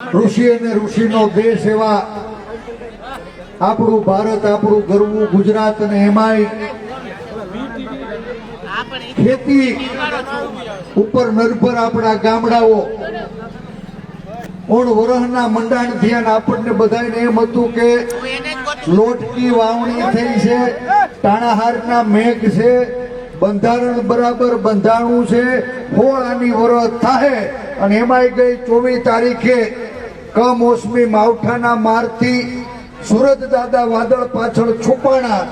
ઋષિ અને ઋષિનો દેશ એવા આપણું ભારત, આપણું ગરવું ગુજરાત અને એમાંય ખેતી ઉપર નિર્ભર આપણા ગામડાઓ. મંડાણ થયા આપણને બધાને એમ હતું કે લોટકી વાવણી થઈ છે, ટાણાહારના મેઘ છે, બંધારણ બરાબર બંધાણું છે હોળ આની વરસ થાય અને એમાંય ગઈ ચોવીસ તારીખે કમોસમી માવઠાના મારથી સુરત દાદા વાદળ પાછળ છુપાણા.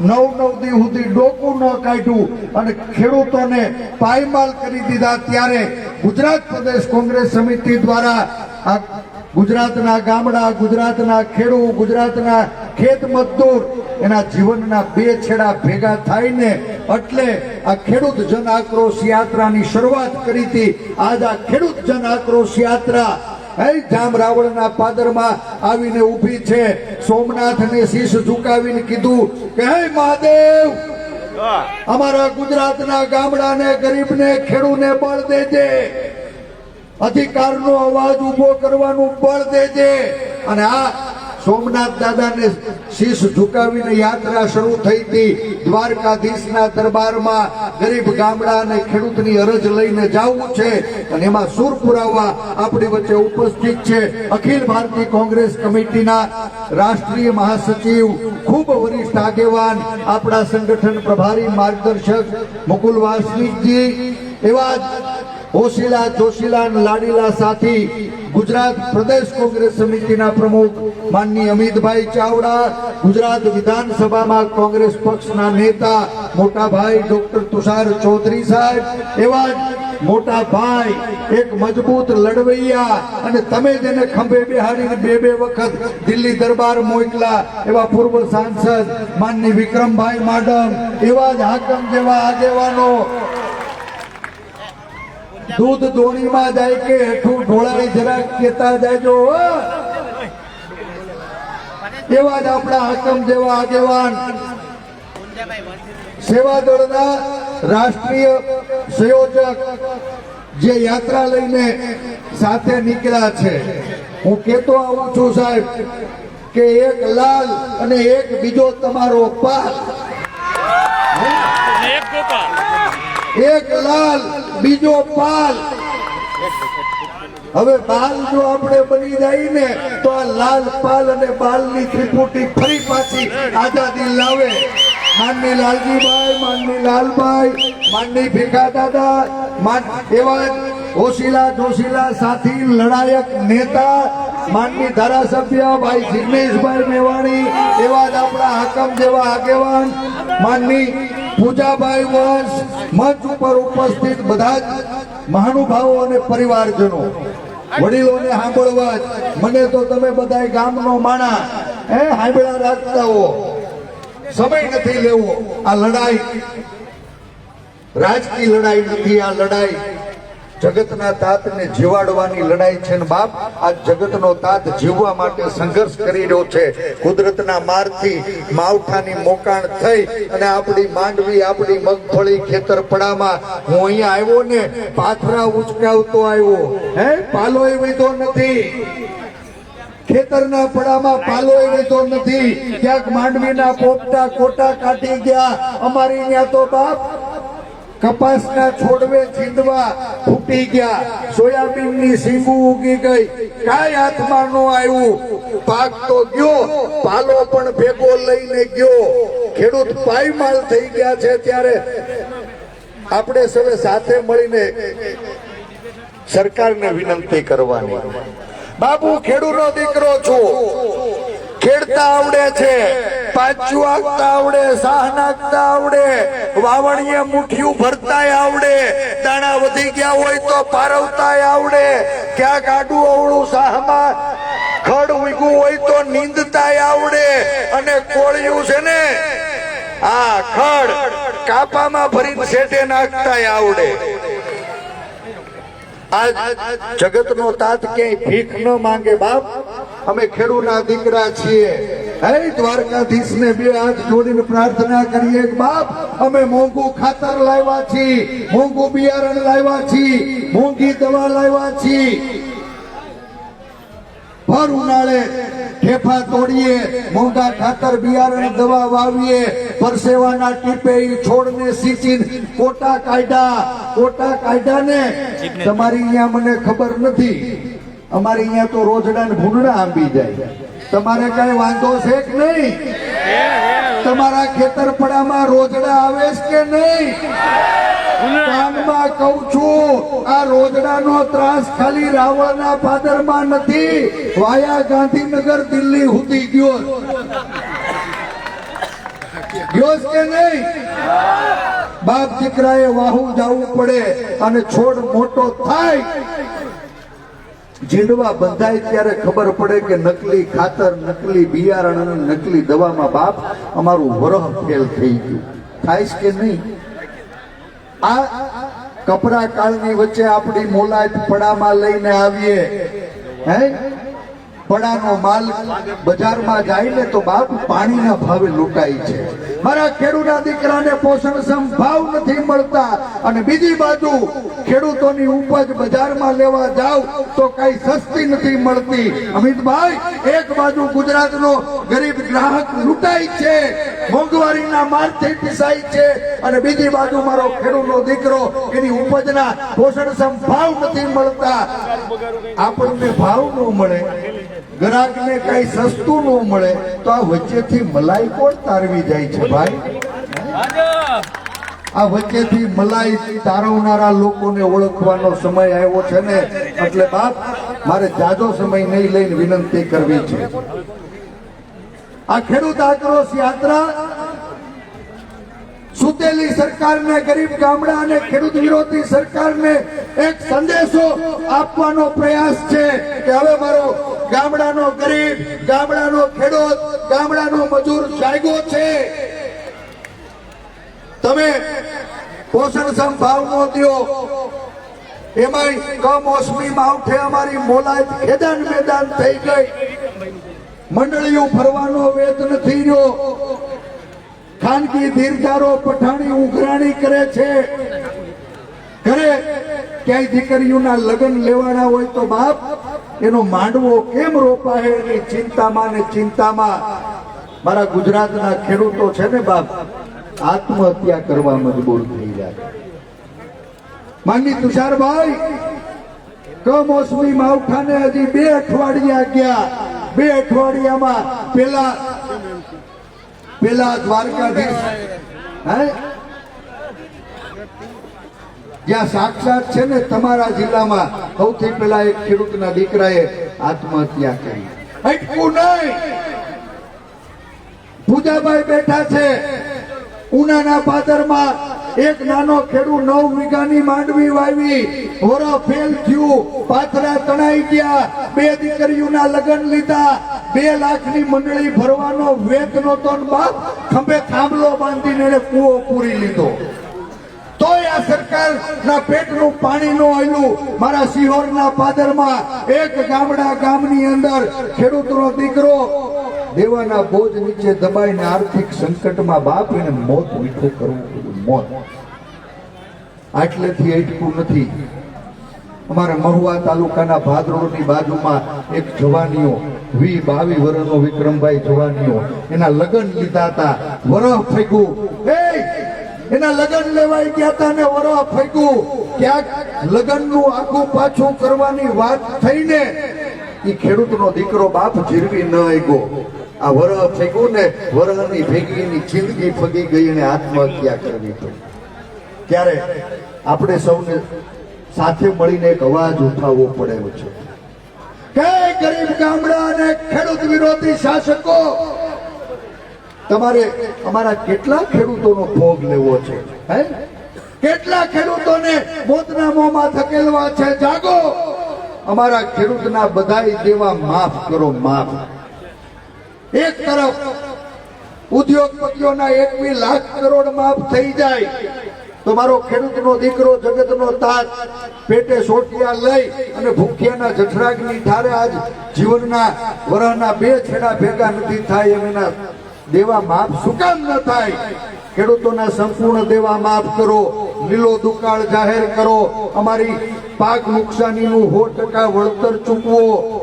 નવ નવ દી સુધી ડોકું ન કાઢ્યું અને ખેડૂતોને પાયમાલ કરી દીધા ત્યારે ગુજરાત પ્રદેશ કોંગ્રેસ સમિતિ દ્વારા આ ગુજરાતના ગામડા, ગુજરાતના ખેડૂત ગુજરાતના ખેત મજદૂર એના જીવનના બે છેડા ભેગા થઈને એટલે આ ખેડૂત જન આક્રોશ યાત્રાની શરૂઆત કરી હતી. આજ આ ખેડૂત જન આક્રોશ યાત્રા હે જામ રાવણના પાદરમાં આવીને ઊભી છે. સોમનાથને શીશ ઝુકાવીને કીધું કે, હે મહાદેવ, અમારા ગુજરાતના ગામડાને, ગરીબને, ખેડૂને બળ દેજે. અધિકારનો અવાજ ઊભો કરવાનું બળ દેજે. અને આ સોમનાથ દાદાને શીશ ઝુકાવીને યાત્રા શરૂ થઈ હતી. દ્વારકાધીશના દરબારમાં ગરીબ ગામડા અને ખેડૂતની અરજ લઈને જવું છે. અને એમાં સુર પુરાવા આપણી વચ્ચે ઉપસ્થિત છે. અખિલ ભારતીય કોંગ્રેસ કમિટીના રાષ્ટ્રીય મહાસચિવ, ખૂબ વરિષ્ઠ આગેવાન, આપણા સંગઠન પ્રભારી માર્ગદર્શક મુકુલ વાસનિકજી, એવા હોશીલા જોશીલા લાડીલા સાથી ગુજરાત પ્રદેશ કોંગ્રેસ સમિતિના પ્રમુખ માનની અમિતભાઈ ચાવડા, ગુજરાત વિધાનસભામાં કોંગ્રેસ પક્ષના નેતા મોટા ભાઈ ડોક્ટર તુષાર ચૌધરી સાહેબ, એવા જ મોટા ભાઈ એક મજબૂત લડવૈયા અને તમે જેને ખંભે બિહારીને બે બે વખત દિલ્હી દરબાર મોકલા એવા પૂર્વ સાંસદ માનની વિક્રમભાઈ માડમ, એવા જ હાકમ જેવા આગેવાનો દૂધ દોણીમાં જાય કે હેઠું ઢોળાની જરાક કેતા જાયજો. એવા જ આપણા હકમ જેવા આગેવાન. સેવા દળના રાષ્ટ્રીય સંયોજક જે યાત્રા લઈને સાથે નીકળ્યા છે. હું કેતો આવું છું, સાહેબ, કે એક લાલ અને એક બીજો તમારો પાલ એક ગોપાલ. એક લાલ, બીજો પાલ. હવે બાલ જો આપણે બની જાય ને તો આ લાલ પાલ અને બાલની ત્રિપુટી ફરી પાછી આઝાદી લાવે. માનની લાલજીભાઈ માનની લાલભાઈ માનની ભીખા દાદા એવા હોશીલા જોશીલા સાથી, લડાયક નેતા, માનની ધારાસભ્ય ભાઈ જિગ્નેશભાઈ મેવાણી, એવા જ આપણા હાકમ જેવા આગેવાન, માનની પૂજાભાઈ વંશ, મંચ ઉપર ઉપસ્થિત બધા જ મહાનુભાવો અને પરિવારજનો. વડીલોને સાંભળવા મને તો તમે બધા ગામનો માણા. હે સાંભળા રાખતા હો સમય નથી લેવો. આ લડાઈ. રાજકીય લડાઈ નથી, આ લડાઈ. જગતના તાતને જીવાડવાની લડાઈ છે ને બાપ, આ જગતનો તાત જીવવા માટે સંઘર્ષ કરી રહ્યો છે. કુદરતના મારથી માવઠાની મોકાણ થઈ અને આપણી માંડવી, આપણી મગફળી ખેતરપડામાં હું અહીંયા આવ્યો ને, પાથરા ઉચકાવતો આવ્યો. હે, પાલોય વધો નથી. ખેતરના પડામાં પાલો વેચો નથી. ક્યાંક માંડવીના પોપટા કોટા કાઢી ગયા. અમારી ત્યાં તો બાપ કપાસના છોડવે છીંદવા ફૂટી ગયા. સોયાબીનની સીંગું ઉગી ગઈ. કાંઈ હાથમાં નો આવ્યું. પાક તો ગયો, પાલો પણ ભેગો લઈને ગયો. ખેડૂત પાયમાલ થઈ ગયા છે ત્યારે. આપણે સૌ સાથે મળીને સરકારને વિનંતી કરવાની. બાબુ ખેડૂતનો દીકરો છું. ખેડતા આવડે છે. પાછું આગતા આવડે, સાહ નાખતા આવડે, વાવણીએ મુઠ્ઠીયું ભરતાય આવડે, દાણા વધી ગયા હોય તો પારવતાય આવડે, ક્યાંક આડું અવળું સાહમાં ખડ ઉગવું હોય તો નીંદતાય આવડે, અને કોળિયું છે ને, આ ખડ કાપામાં ભરીને શેઠે નાખતાય આવડે. જગત જગતનો તાત ક્યાંય ભીખ ન માંગે બાપ, અમે ખેડૂના દીકરા છીએ. હે દ્વારકાધીશને બે હાથ જોડીને પ્રાર્થના કરીએ. બાપ અમે મોંઘું ખાતર લાવ્યા છીએ મોંઘું બિયારણ લાવ્યા છીએ મોંઘી દવા લાવ્યા છીએ. ભર ઉનાળે ઠેફા તોડીએ મોંઘા ખાતર બિયારણ દવા વાવીએ. પરસેવાના ટીપે છોડને સિંચીને કોટા કાઢ્યા. કોટા કાઢ્યા ને તમારી અહીંયા મને ખબર નથી. અમારી અહીંયા તો રોજડા ને ભૂંડડા આંબી જાય. તમારે કઈ વાંધો છે કે નહીં? તમારા ખેતરપડામાં રોજડા આવે છે કે નહીં? કાનમાં કહું છું, આ રોજડાનો ત્રાસ ખાલી રાવણના પાદરમાં નથી. વાયા ગાંધીનગર દિલ્હી સુધી ગયો ગયો કે નહીં? બાપ દીકરાએ વાહુ જવું પડે અને છોડ મોટો થાય. જીંડવા બંધાય ત્યારે ખબર પડે કે નકલી ખાતર, નકલી બિયારણ અને નકલી દવામાં બાપ અમારું વરહ ફેલ થઈ ગયું. થાય કે નહીં? આ કપરા કાળની વચ્ચે આપણી મોલાત પડામાં લઈને આવીએ. હે? પડાનો માલ બજારમાં જાય ને તો બાપ પાણીના ભાવે લૂંટાય છે. મારા ખેડૂતના દીકરાને પોષણક્ષમ ભાવ નથી મળતા. અને બીજી બાજુ, ખેડૂતોની ઉપજ બજારમાં લેવા જાવ તો કઈ સસ્તી નથી મળતી. અમિતભાઈ, એક બાજુ ગુજરાતનો ગરીબ ગ્રાહક લૂંટાય છે, મોંઘવારીના મારથી પીસાય છે, અને બીજી બાજુ મારો ખેડૂતનો દીકરો એની ઉપજના પોષણક્ષમ ભાવ નથી મળતા. આપણને ભાવ ન મળે. ગ્રાહકને કઈ સસ્તું ન મળે તો આ વચ્ચેથી મલાઈ કોણ તારવી જાય છે ભાઈ? આ વચ્ચેથી મલાઈ તારવનારા લોકોને ઓળખવાનો સમય આવ્યો છે ને, એટલે બાપ, મારે જાજો સમય નહીં લઈને વિનંતી કરવી છે. આ ખેડૂત આક્રોશ યાત્રા સુતેલી સરકારને, ગરીબ ગામડા અને ખેડૂત વિરોધી સરકારને એક સંદેશો આપવાનો પ્રયાસ છે કે હવે મારો ગામડાનો ગરીબ, ગામડાનો ખેડૂત, ગામડાનો મજૂર જાગ્યો છે. તમે પોષણ ભાવ નો દ્યો એમાંય કમોસમી માવઠે અમારી મોલાત ખેદાન મેદાન થઈ ગઈ. મંડળીઓ ફરવાનો વેત નથી રહ્યો. ખાનગી ધીરધારો પઠાણી ઉઘરાણી કરે છે. ઘરે ક્યાંય દીકરીઓના લગ્ન લેવાના હોય તો બાપ એનો માંડવો કેમ રોપાય એની ચિંતામાં ને ચિંતામાં. મારા ગુજરાતના ખેડૂતો છે ને બાપ, આત્મહત્યા કરવા મજબૂર થઈ જાય. માનની તુષારભાઈ, કમોસમી માવઠાને હજી બે અઠવાડિયા ગયા. બે અઠવાડિયામાં પેલા પેલા દ્વારકાધીશ, હે? જ્યાં સાક્ષાત છે ને તમારા જિલ્લામાં સૌથી પહેલા એક ખેડૂતના દીકરાએ આત્મહત્યા કરી. અટકું નહીં! પૂજાભાઈ બેઠા છે. ઉનાના પાદરમાં એક નાનો ખેડૂત નવ વીઘાની માંડવી વાવી. હોરો ફેલ થયું. પાથરા તણાઈ ગયા. બે દીકરીઓના લગ્ન લીધા. બે લાખની મંડળી ભરવાનો વેત નહોતો બાપ ખંભે થાંભલો બાંધીને કૂવો પૂરી લીધો. તોય આ સરકારના બાપ એને મોત મીઠું કરવું મોત. આટલેથી અટકું નથી. અમારા મહુવા તાલુકાના ભાદરોડની બાજુમાં એક જવાનીઓ, વી બાવી વર્ષનો વિક્રમભાઈ જવાનીઓ, એના લગ્ન લીધા હતા. વરફ ફેંકું એના લગ્ન લેવાય ગયા હતા ને વરહ ફેંક્યું ક્યાંક લગ્નનું આખું પાછું કરવાની વાત થઈને એ ખેડૂતનો દીકરો બાપ જીરવી ન આવ્યો. આ વરહ ફેંક્યું ને વરહની ભેગી એની જિંદગી ફગી ગઈ અને આત્મહત્યા કરવી પડી. ત્યારે આપણે સૌને સાથે મળીને એક અવાજ ઉઠાવવો પડે છે. કે ગરીબ ગામડા અને ખેડૂત વિરોધી શાસકો તમારે અમારા કેટલા ખેડૂતોનો ભોગ લેવો છે, હે? કેટલા ખેડૂતોને મોતના મોંમાં ધકેલવા છે? જાગો! અમારા ખેડૂતના બધાય દેવા માફ કરો, માફ. એક તરફ ઉદ્યોગપતિઓના એકવી લાખ કરોડ માફ થઈ જાય, તો મારો ખેડૂતનો દીકરો જગતનો તાજ પેટે સોટિયા લઈ અને ભૂખ્યાના જઠરાગની ઠારે આજ જીવનના વરહના બે છેડા ભેગા નથી થાય એમ એના દેવા માફ શું કામ ન થાય? ખેડૂતોના સંપૂર્ણ દેવા માફ કરો, લીલો દુકાળ જાહેર કરો, અમારી પાક નુકસાનીનું સો ટકા વળતર ચૂકવો.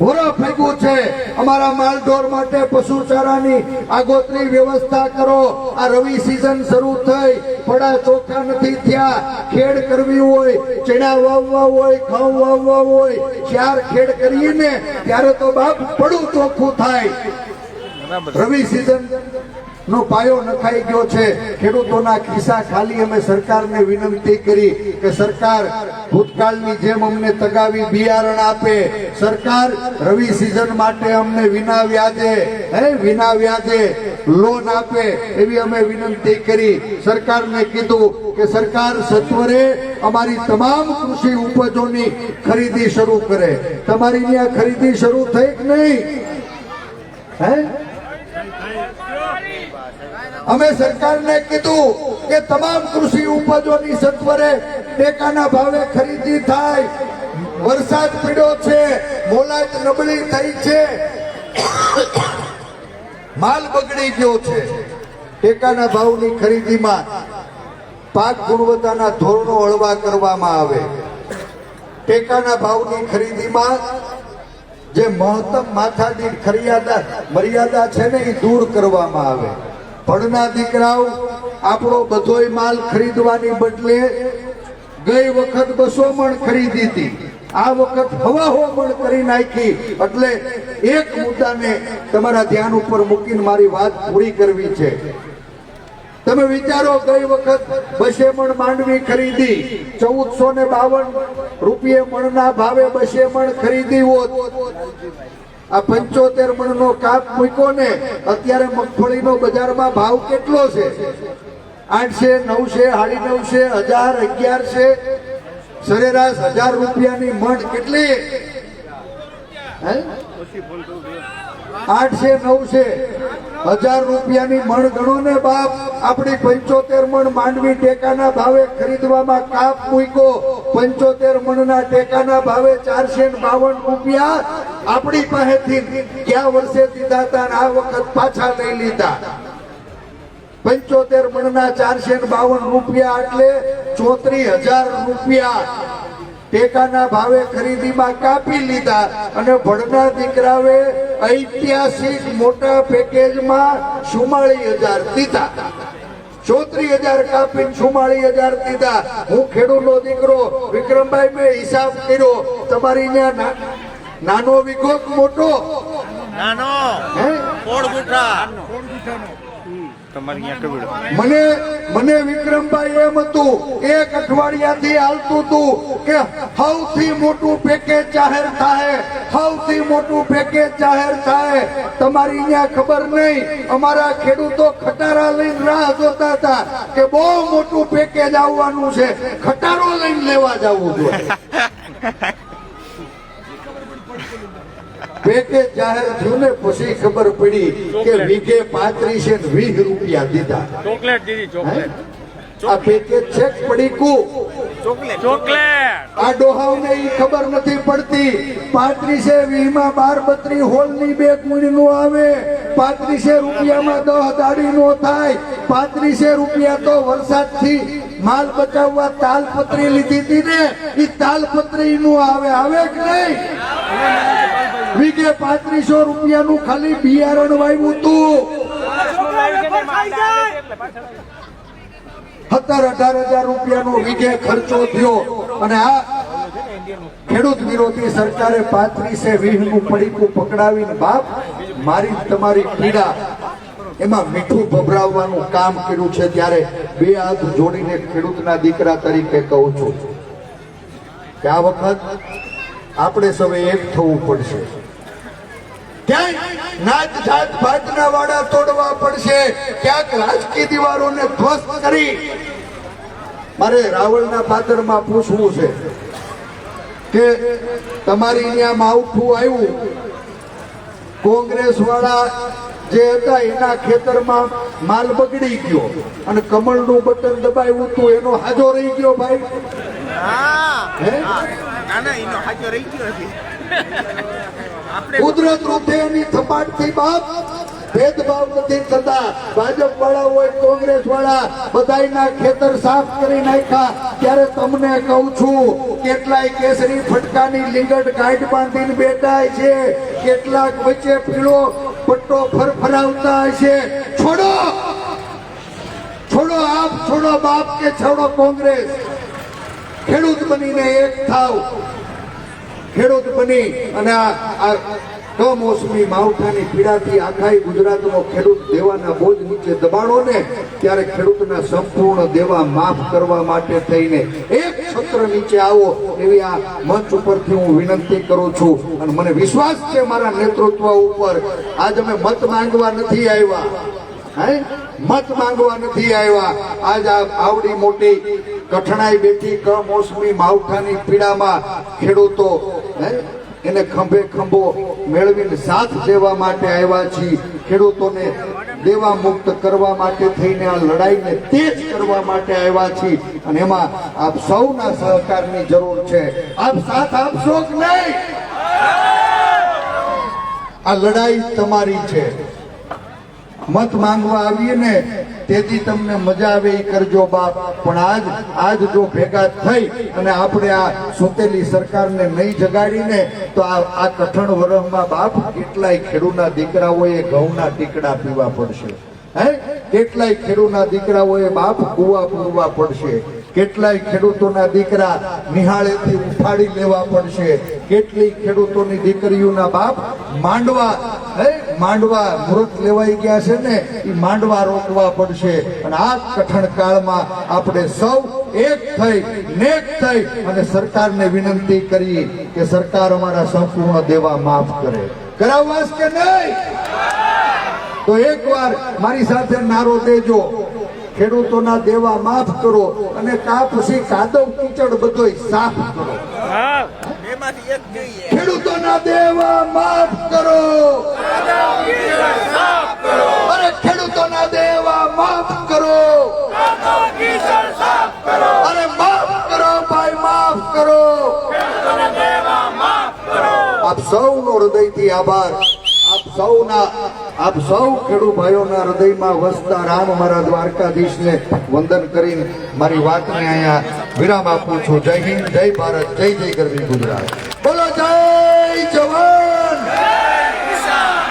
હોરા ભેગું છે. અમારા માલઢોર માટે પશુચારાની આગોતરી વ્યવસ્થા કરો. આ રવિ સિઝન શરૂ થઈ. પડા ચોખ્ખા નથી થયા. ખેડ કરવી હોય, ચણા વાવવા હોય, ઘઉં વાવવા હોય ચાર ખેડ કરીએ ને, ત્યારે તો બાપ પડું ચોખ્ખું થાય. રવિ સિઝન નો પાયો નખાઈ ગયો છે. ખેડૂતોના ખિસ્સા ખાલી અમે સરકારને વિનંતી કરી કે સરકાર ભૂતકાળની જેમ અમને તગાવી બિયારણ આપે. સરકાર રવિ સિઝન માટે અમને વિના વ્યાજે, હે, વિના વ્યાજે લોન આપે એવી અમે વિનંતી કરી. સરકારને કીધું કે સરકાર સત્વરે અમારી તમામ કૃષિ ઉપજોની ખરીદી શરૂ કરે. તમારી ત્યાં ખરીદી શરૂ થઈ કે નહીં? હે? અમે સરકારને કીધું કે તમામ કૃષિ ઉપજોની સત્વરે ટેકાના ભાવે ખરીદી થાય. વરસાદ પીડ્યો છે મોલાત નબળી થઈ છે. માલ બગડી ગયો છે. ટેકાના ભાવની ખરીદીમાં પાક ગુણવત્તાના ધોરણો હળવા કરવામાં આવે. ટેકાના ભાવની ખરીદીમાં જે મહત્તમ માથાદીઠ ખરિયાદા મર્યાદા છે ને, એ દૂર કરવામાં આવે. ભણના દીકરાઓ આપણો બધોય માલ ખરીદવાની બદલે ગઈ વખત બસો મણ ખરીદી હતી આ વખત હવા હો મણ કરી નાખી. એટલે એક મુદ્દાને તમારા ધ્યાન ઉપર મૂકીને મારી વાત પૂરી કરવી છે. તમે વિચારો, ગઈ વખત બસે મણ માંડવી ખરીદી. ચૌદસો ને બાવન રૂપિયે મણના ભાવે બસે મણ ખરીદી હોત. આ પંચોતેર મણ નો કાપ મૂક્યો ને, અત્યારે મગફળીનો બજારમાં ભાવ કેટલો છે? આઠસે, નવસે, સાડી નવસે, હજાર અગિયાર છે સરેરાશ હજાર રૂપિયાની મણ કેટલી? આઠ છે નવ છે હજાર રૂપિયાની મણ ગણો ને બાપ. આપણી પંચોતેર મણ માંડવી ટેકાના ભાવે ખરીદવામાં કાપ મૂક્યો. પંચોતેર મણના ટેકાના ભાવે ચારસે બાવન રૂપિયા આપણી પાસેથી ગયા વર્ષે દીધા હતા આ વખત પાછા લઈ લીધા. પંચોતેર મણના ચારસે બાવન રૂપિયા એટલે ચોત્રીસ હજાર રૂપિયા. ટેકાના ભાવે ખરીદીમાં કાપી લીધા અને ભણના દીકરાવે ઐતિહાસિક મોટા પેકેજમાં ચુમ્માળી હજાર દીધા. ચોત્રીસ હજાર કાપીને ચુમાળી હજાર દીધા. હું ખેડૂતનો દીકરો વિક્રમભાઈ મેં હિસાબ કર્યો. તમારી ત્યાં નાનો વિગોક મોટો. નાનો. હે? કોડ ગુઠા મને મને વિક્રમભાઈ એમ હતું એક અઠવાડિયાથી હાલતું હતું કે સૌથી મોટું પેકેજ જાહેર થાય સૌથી મોટું પેકેજ જાહેર થાય તમારી અહીંયા ખબર નહીં અમારા ખેડૂતો ખટારા લઈને રાહ જોતા હતા કે બહુ મોટું પેકેજ આવવાનું છે. ખટારો લઈને લેવા જવું જોઈએ. પેકેજ જાહેર થયું ને પછી ખબર પડી કે વીઘે પાંત્રીસે વીસ રૂપિયા દીધા. ચોકલેટ દીધી ચોકલેટ. આ પેકેજ છેક પડી કુ. ચોકલેટ. ચોકલેટ. આ ડોહાવને ઈ ખબર નથી પડતી. પાંત્રીસે વીમાં બાર બત્રી હોલની બે કુણીનું આવે. પાંત્રીસે રૂપિયામાં દહ દાડી નો થાય. પાંત્રીસે રૂપિયા તો વરસાદથી માલ બચાવવા તાલપત્રી લીધી હતી ને ઈ તાલપત્રી નું આવે આવે કે નહીં? વીઘે પાંત્રીસો રૂપિયાનું ખાલી બિયારણ વાવ્યું તું. સત્તર અઢાર હજાર રૂપિયાનો વીઘે ખર્ચો થયો. અને આ ખેડૂત વિરોધી સરકારે પાંત્રીસે વીહનું પડીકું પકડાવીને બાપ, મારી તમારી પીડા. એમાં મીઠું ભભરાવવાનું કામ કર્યું છે ત્યારે બે હાથ જોડીને ખેડૂતના દીકરા તરીકે કહું છું કે આ વખત આપણે સૌએ એક થવું પડશે. ક્યાંક નાત જાત ભાતના વાડા તોડવા પડશે. ક્યાંક રાજકીય દીવારોને ધ્વસ્ત કરી મારે રાવળના પાદરમાં પૂછવું છે કે તમારી ત્યાં માવઠું આવ્યું? કોંગ્રેસ વાળા જે હતા એના ખેતરમાં માલ બગડી ગયો અને કમળનું બટન દબાવ્યું હતું એનો હાજો રહી ગયો ભાઈ. ના ના એનો હાજો રહી ગયો કુદરત રૂપે એની થપાટથી બાપ ભેદભાવ નથી થતા. ભાજપ વાળા હોય, કોંગ્રેસ વાળા, બધાયના ખેતર સાફ કરી નાખ્યા. ત્યારે તમને કહું છું, કેટલાય કેસરી ફટકાની લીંગડ ગાંઠ બાંધીને બેઠાય છે. કેટલાક વચ્ચે પીળો પટ્ટો ફરફરાવતા હશે. છોડો! છોડો આપ, છોડો બાપ કે છોડો કોંગ્રેસ. ખેડૂત બનીને એક થાવ. ખેડૂત બની અને આ કમોસમી માવઠાની પીડાથી આખાય ગુજરાતનો ખેડૂત દેવાના બોજ નીચે દબાણો ને ત્યારે ખેડૂતના સંપૂર્ણ દેવા માફ કરવા માટે થઈને એક છત્ર નીચે આવો એવી આ મંચ ઉપરથી હું વિનંતી કરું છું. અને મને વિશ્વાસ છે મારા નેતૃત્વ ઉપર. આજ અમે મત માંગવા નથી આવ્યા. હે? મત માંગવા નથી આવ્યા. આજ આ આવડી મોટી કઠણાઈ બેઠી કમોસમી માવઠાની પીડામાં ખેડૂતો એને ખંભે ખંભો મેળવીને સાથ દેવા માટે આવ્યા છીએ. ખેડૂતોને દેવા મુક્ત કરવા માટે થઈને આ લડાઈને તેજ કરવા માટે આવ્યા છીએ. અને એમાં આપ સૌના સહકારની જરૂર છે. આપ સાથ આપશો કે નહીં? આ લડાઈ તમારી છે. મત માંગવા આવીએ ને તેથી તમને મજા આવે એ કરજો બાપ. પણ આજ આજ જો ભેગા થઈ અને આપણે આ સુતેલી સરકારને નહીં જગાડીને, તો આ આ કઠણ વરહમાં બાપ કેટલાય ખેડૂના દીકરાઓએ ઘઉંના ટીકડા પીવા પડશે. હે? કેટલાય ખેડૂના દીકરાઓએ બાપ કુવા પૂરવા પડશે. કેટલાય ખેડૂતોના દીકરા નિહાળેથી ઉફાડી લેવા પડશે. કેટલી ખેડૂતોની દીકરીઓના બાપ માંડવા હે માંડવા મૃત લેવાઈ ગયા છે ને એ માંડવા રોકવા પડશે. અને આ કઠણ કાળમાં આપણે સૌ એક થઈ નેક થઈ અને સરકારને વિનંતી કરી કે સરકાર અમારા સંપૂર્ણ દેવા માફ કરે. કરાવવાસ કે નહીં? તો એકવાર મારી સાથે નારો દેજો. ખેડૂતોના દેવા માફ કરો અને કાપસી કાદવ કીચડ બધોય સાફ કરો. ખેડૂતોના દેવા માફ કરો. ભાઈઓના હૃદયમાં વસતા રામ મારા દ્વારકાધીશને વંદન કરીને મારી વાતને અહીંયા વિરામ આપું છું. જય હિન્દ, જય ભારત, જય જય ગરવી ગુજરાત. બોલો, જય